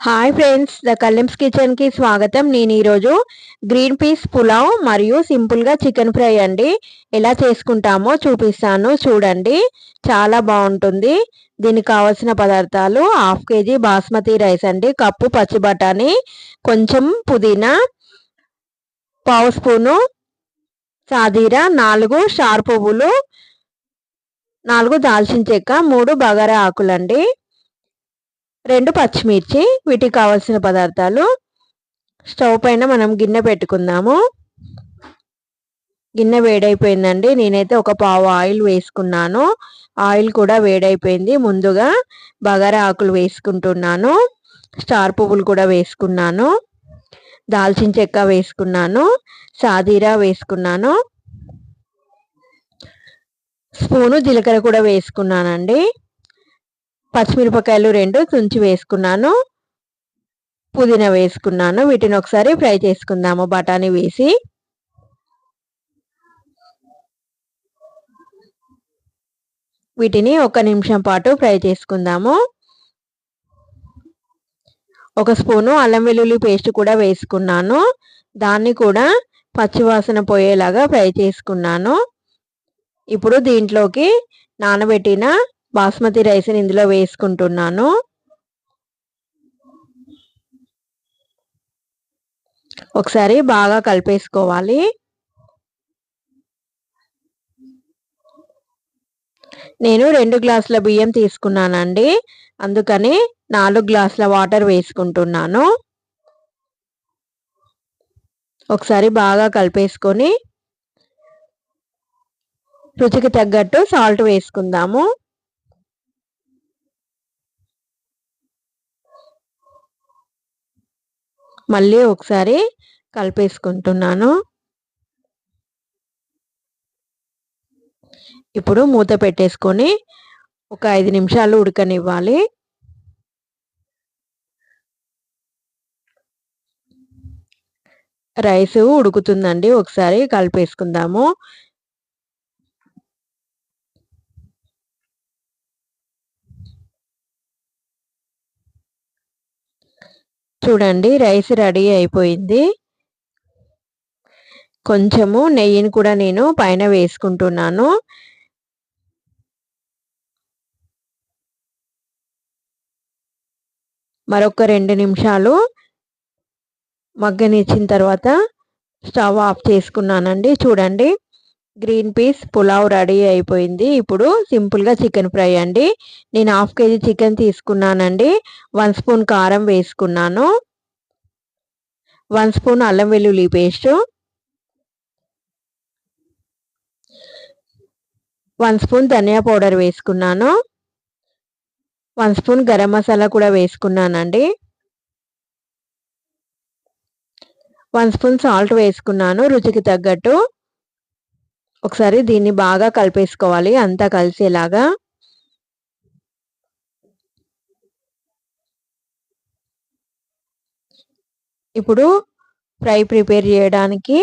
Hi friends the కల్లిమ్స్ కిచెన్కి స్వాగతం. నేను ఈరోజు గ్రీన్ పీస్ పులావ్ మరియు సింపుల్గా చికెన్ ఫ్రై అండి. ఎలా చేసుకుంటామో చూపిస్తాను. చూడండి. చాలా బాగుంటుంది. దీనికి కావలసిన పదార్థాలు హాఫ్ కేజీ బాస్మతి రైస్ అండి. కప్పు పచ్చి బఠానీ కొంచెం పుదీనా పావు స్పూను సాదీరా నాలుగు షార్ పువ్వులు నాలుగు దాల్చిన చెక్క మూడు బగారా ఆకులండి. రెండు పచ్చిమిర్చి వీటికి కావాల్సిన పదార్థాలు. స్టవ్ పైన మనం గిన్నె పెట్టుకుందాము. గిన్నె వేడైపోయిందండి. నేనైతే ఒక పావు ఆయిల్ వేసుకున్నాను. ఆయిల్ కూడా వేడైపోయింది. ముందుగా బగారా ఆకులు వేసుకుంటున్నాను. స్టార్ పువ్వులు కూడా వేసుకున్నాను. దాల్చిన చెక్క వేసుకున్నాను. సాదీరా వేసుకున్నాను. స్పూను జీలకర్ర కూడా వేసుకున్నానండి. పచ్చిమిరపకాయలు రెండు తుంచి వేసుకున్నాను. పుదీనా వేసుకున్నాను. వీటిని ఒకసారి ఫ్రై చేసుకుందాము. బఠానీ వేసి. వీటిని ఒక నిమిషం పాటు ఫ్రై చేసుకుందాము. ఒక స్పూను అల్లం వెల్లుల్లి పేస్ట్ కూడా వేసుకున్నాను. దాన్ని కూడా పచ్చివాసన పోయేలాగా ఫ్రై చేసుకున్నాను. ఇప్పుడు దీంట్లోకి నానబెట్టిన బాస్మతి రైస్ని ఇందులో వేసుకుంటున్నాను. ఒకసారి బాగా కలిపేసుకోవాలి. నేను రెండు గ్లాసుల బియ్యం తీసుకున్నానండి. అందుకని నాలుగు గ్లాసుల వాటర్ వేసుకుంటున్నాను. ఒకసారి బాగా కలిపేసుకొని రుచికి తగ్గట్టు సాల్ట్ వేసుకుందాము. మళ్ళీ ఒకసారి కలిపేసుకుంటున్నాను. ఇప్పుడు మూత పెట్టేసుకొని ఒక ఐదు నిమిషాలు ఉడకనివ్వాలి. రైస్ ఉడుకుతుందండి. ఒకసారి కలిపేసుకుందాము. చూడండి రైస్ రెడీ అయిపోయింది. కొంచెము నెయ్యిని కూడా నేను పైన వేసుకుంటున్నాను. మరొక రెండు నిమిషాలు మగ్గనిచ్చిన తర్వాత స్టవ్ ఆఫ్ చేసుకున్నానండి. చూడండి గ్రీన్ పీస్ పులావ్ రెడీ అయిపోయింది. ఇప్పుడు సింపుల్గా చికెన్ ఫ్రై అండి. నేను హాఫ్ కేజీ చికెన్ తీసుకున్నానండి. వన్ స్పూన్ కారం వేసుకున్నాను. వన్ స్పూన్ అల్లం వెల్లుల్లి పేస్టు. వన్ స్పూన్ ధనియా పౌడర్ వేసుకున్నాను. వన్ స్పూన్ గరం మసాలా కూడా వేసుకున్నానండి. వన్ స్పూన్ సాల్ట్ వేసుకున్నాను రుచికి తగ్గట్టు. ఒకసారి దీన్ని బాగా కలిపేసుకోవాలి. అంతా కలిసేలాగా. ఇప్పుడు ఫ్రై ప్రిపేర్ చేయడానికి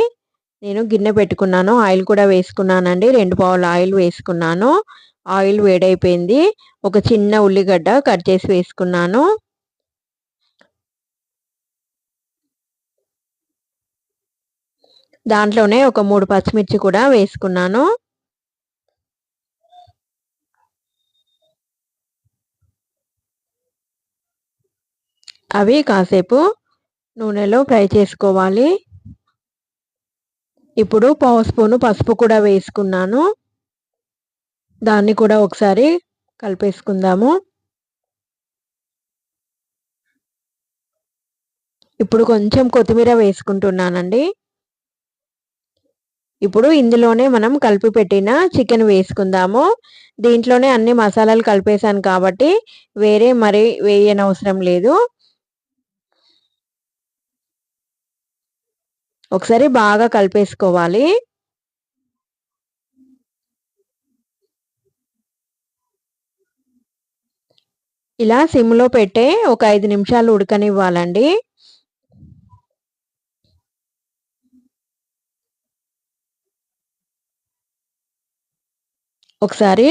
నేను గిన్నె పెట్టుకున్నాను. ఆయిల్ కూడా వేసుకున్నానండి. రెండు పావులు ఆయిల్ వేసుకున్నాను. ఆయిల్ వేడైపోయింది. ఒక చిన్న ఉల్లిగడ్డ కట్ చేసి వేసుకున్నాను. దాంట్లోనే ఒక మూడు పచ్చిమిర్చి కూడా వేసుకున్నాను. అవి కాసేపు నూనెలో ఫ్రై చేసుకోవాలి. ఇప్పుడు పావు స్పూను పసుపు కూడా వేసుకున్నాను. దాన్ని కూడా ఒకసారి కలిపేసుకుందాము. ఇప్పుడు కొంచెం కొత్తిమీర వేసుకుంటున్నానండి. ఇప్పుడు ఇందులోనే మనం కలిపి పెట్టిన చికెన్ వేసుకుందాము. దీంట్లోనే అన్ని మసాలాలు కలిపేశాను కాబట్టి వేరే మరి వేయనవసరం లేదు. ఒకసారి బాగా కలిపేసుకోవాలి. ఇలా సిమ్లో పెట్టే ఒక ఐదు నిమిషాలు ఉడకనివ్వాలండి. ఒకసారి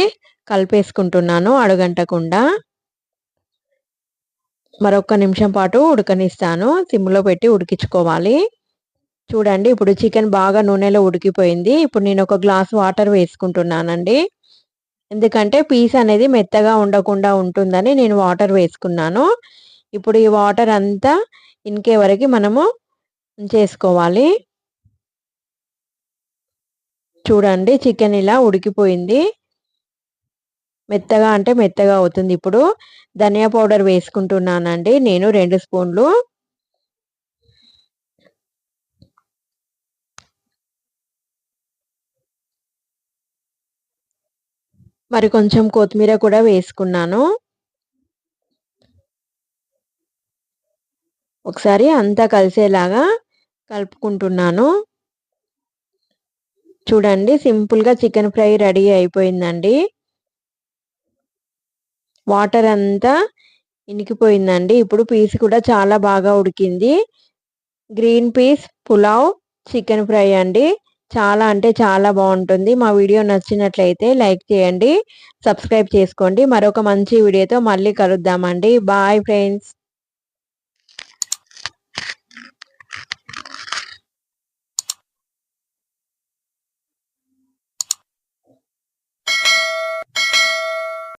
కలిపేసుకుంటున్నాను అడుగంటకుండా. మరొక నిమిషం పాటు ఉడకనిస్తాను. సిమ్లో పెట్టి ఉడికించుకోవాలి. చూడండి ఇప్పుడు చికెన్ బాగా నూనెలో ఉడికిపోయింది. ఇప్పుడు నేను ఒక గ్లాస్ వాటర్ వేసుకుంటున్నానండి. ఎందుకంటే పీస్ అనేది మెత్తగా ఉండకుండా ఉంటుందని నేను వాటర్ వేసుకున్నాను. ఇప్పుడు ఈ వాటర్ అంతా ఇంకే వరకు మనము చేసుకోవాలి చూడండి చికెన్ ఇలా ఉడికిపోయింది. మెత్తగా అంటే మెత్తగా అవుతుంది. ఇప్పుడు ధనియా పౌడర్ వేసుకుంటున్నానండి. నేను రెండు స్పూన్లు. మరి కొంచెం కొత్తిమీర కూడా వేసుకున్నాను. ఒకసారి అంతా కలిసేలాగా కలుపుకుంటున్నాను. చూడండి సింపుల్గా చికెన్ ఫ్రై రెడీ అయిపోయిందండి. వాటర్ అంతా ఇనికిపోయిందండి. ఇప్పుడు పీస్ కూడా చాలా బాగా ఉడికింది. Green peas pulao chicken fry అండి. చాలా అంటే చాలా బాగుంటుంది. మా వీడియో నచ్చినట్లయితే లైక్ చేయండి సబ్స్క్రైబ్ చేసుకోండి. మరొక మంచి వీడియోతో మళ్ళీ కలుద్దామండి. Bye friends.